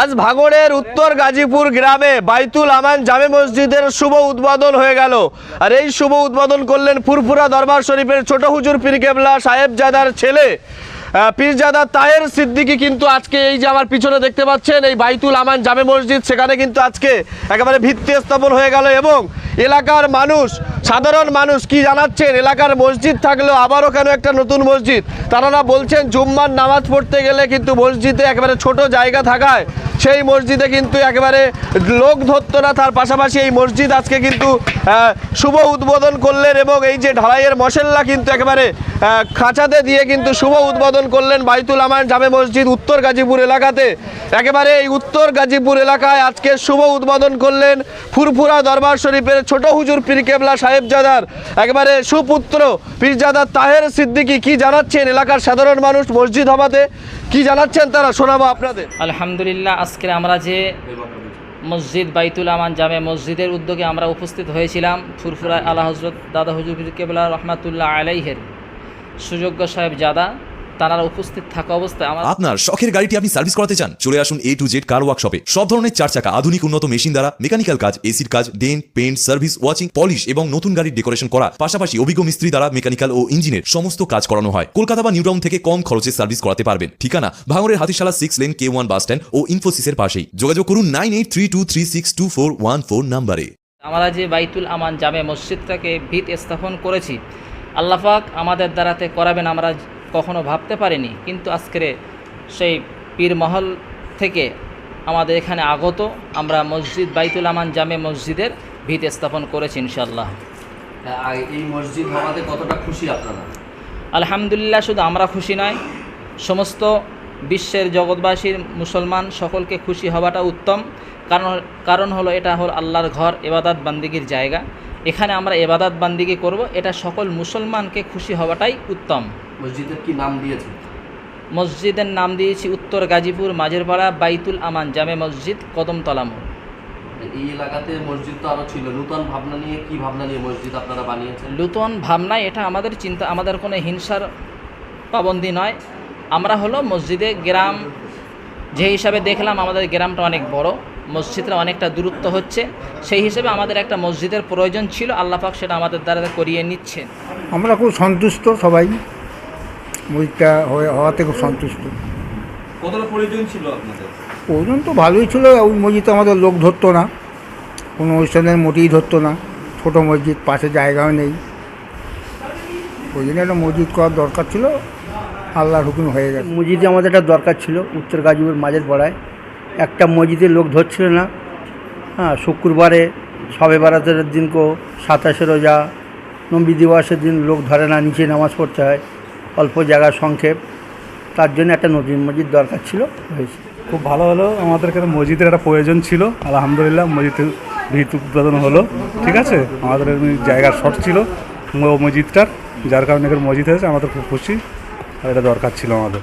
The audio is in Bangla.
আজ ভাগড়ের উত্তর গাজীপুর গ্রামে বাইতুল আমান জামে মসজিদের শুভ উদ্বোধন হয়ে গেল। আর এই শুভ উদ্বোধন করলেন ফুরফুরা দরবার শরীফের ছোট হুজুর পীর কেবলা সাহেবজাদার ছেলে। পীরজাদা তাহের সিদ্দিকি কিন্তু আজকে এই যে আমার পিছনে দেখতে পাচ্ছেন, এই বাইতুল আমান জামে মসজিদ, সেখানে কিন্তু আজকে একেবারে ভিত্তি স্থাপন হয়ে গেল এবং এলাকার মানুষ, সাধারণ মানুষ কি জানাচ্ছেন? এলাকার মসজিদ থাকলেও আবারও কেন একটা নতুন মসজিদ? তারা বলছেন জুম্মার নামাজ পড়তে গেলে কিন্তু মসজিদে একেবারে ছোট জায়গা থাকায় সেই মসজিদে কিন্তু একেবারে লোক ধরতো না, তার পাশাপাশি এই মসজিদ আজকে কিন্তু শুভ উদ্বোধন করলেন এবং এই যে ঢালাইয়ের মশল্লা কিন্তু একেবারে খাঁচাতে দিয়ে কিন্তু শুভ উদ্বোধন করলেন বাইতুল আমান জামে মসজিদ উত্তর গাজীপুর এলাকাতে। একেবারে এই উত্তর গাজীপুর এলাকায় আজকে শুভ উদ্বোধন করলেন ফুরফুরা দরবার শরীফের ছোট হুজুর পীর কেবলা সাহেবজাদার। একেবারে সুপুত্র পীরজাদা তাহের সিদ্দিকি কি জানাচ্ছেন? এলাকার সাধারণ মানুষ মসজিদ হবাতে কি জানাচ্ছেন তারা? শোনাবো আপনাদের। আলহামদুলিল্লাহ আজকে আমরা যে মসজিদ বাইতুল আমান জামে মসজিদের উদ্যোগে আমরা উপস্থিত হয়েছিলাম ফুরফুরায় আলা হজরত দাদা হুজুর কেবলা রহমাতুল্লাহ আলাইহের সুযোগ্য সাহেব জাদা। তারা উপস্থিত থাকা অবস্থায় আমার আপনার শখের গাড়িটি আপনি সার্ভিস করাতে চান? চলে আসুন এ টু জেড কার ওয়ার্কশপে সব ধরনের চার চাকা আধুনিক উন্নত মেশিন দ্বারা মেকানিক্যাল কাজ এসির কাজ dent paint service washing polish এবং নতুন গাড়ির ডেকোরেশন করা। পাশাপাশি অভিজ্ঞ মিস্ত্রি দ্বারা মেকানিক্যাল ও ইঞ্জিনের সমস্ত কাজ করানো হয়। কলকাতা বা নিউটাউন থেকে কম খরচে সার্ভিস করাতে পারবেন। ঠিকানা ভাঙড়ের Hatishala six lane K one bus stand ও ইনফোসিসের পাশেই। যোগাযোগ করুন nine eight three two three six two four one four নাম্বারে। আমরা যে বাইতুল আমান জামে মসজিদটাকে ভিত স্থাপন করেছি আল্লাপাক আমাদের দ্বারাতে করাবেন। আমরা কখনো ভাবতে পারিনি কিন্তু আজকের সেই পীর মহল থেকে আমাদের এখানে আগত আমরা মসজিদ বাইতুল আমান জামে মসজিদের ভিত স্থাপন করেছি ইনশাল্লাহ এই মসজিদ হওয়াতে কতটা খুশি আপনারা? আলহামদুলিল্লাহ শুধু আমরা খুশি নয় সমস্ত বিশ্বের জগৎবাসীর মুসলমান সকলকে খুশি হওয়াটা উত্তম। কারণ কারণ হলো এটা হল আল্লাহর ঘর এবাদাত বান্দিগির জায়গা। এখানে আমরা এবাদাত বান্দিকে করব? এটা সকল মুসলমানকে খুশি হওয়াটাই উত্তম। মসজিদের কি নাম দিয়েছে? মসজিদের নাম দিয়েছি উত্তর গাজীপুর মাঝেরপাড়া বাইতুল আমান জামে মসজিদ কদমতলা মোড়। এই এলাকাতে মসজিদ তো আরও ছিল। নূতন ভাবনা নিয়ে কি ভাবনা নিয়ে মসজিদ আপনারা বানিয়েছেন? নূতন ভাবনায় এটা আমাদের চিন্তা আমাদের কোনো হিংসার পাবন্দি নয়। আমরা হলো মসজিদে গ্রাম যে হিসাবে দেখলাম আমাদের গ্রামটা অনেক বড়। মসজিদটা অনেকটা দূরত্ব হচ্ছে। সেই হিসেবে আমাদের একটা মসজিদের প্রয়োজন ছিল আল্লাহ পাক সেটা আমাদের দ্বারা করিয়ে নিচ্ছেন। আমরা খুব সন্তুষ্ট সবাই। মসজিদটা হয়ে- হওয়াতে খুব সন্তুষ্ট। কতটা প্রয়োজন ছিল আপনাদের? প্রয়োজন তো ভালোই ছিল ওই মসজিদে আমাদের লোক ধরতো না। কোনো অনুষ্ঠানের মোটেই ধরতো না। ছোটো মসজিদ পাশে জায়গাও নেই। ওই জন্য একটা মসজিদ করার দরকার ছিল। আল্লাহর হুকুম হয়ে গেছে। মসজিদে আমাদের একটা দরকার ছিল উত্তর গাজীপুর মাঝের পড়ায়। একটা মসজিদে লোক ধরছিল না। হ্যাঁ শুক্রবারে সবে বারাতের দিনকেও সাতাশে রোজা নবী দিবসের দিন লোক ধরে না, নিচে নামাজ পড়তে হয়, অল্প জায়গার সংক্ষেপ। তার জন্য একটা নতুন মসজিদ দরকার ছিল, হয়েছে। খুব ভালো হলো, আমাদের কাছে মসজিদের একটা প্রয়োজন ছিল, আলহামদুলিল্লাহ মসজিদের ভিত উদ্বোধন হলো, ঠিক আছে? আমাদের জায়গার শর্ট ছিল মসজিদটার, যার কারণে এখানে মসজিদ হয়েছে, আমাদের খুব খুশি, আর এটা দরকার ছিল আমাদের।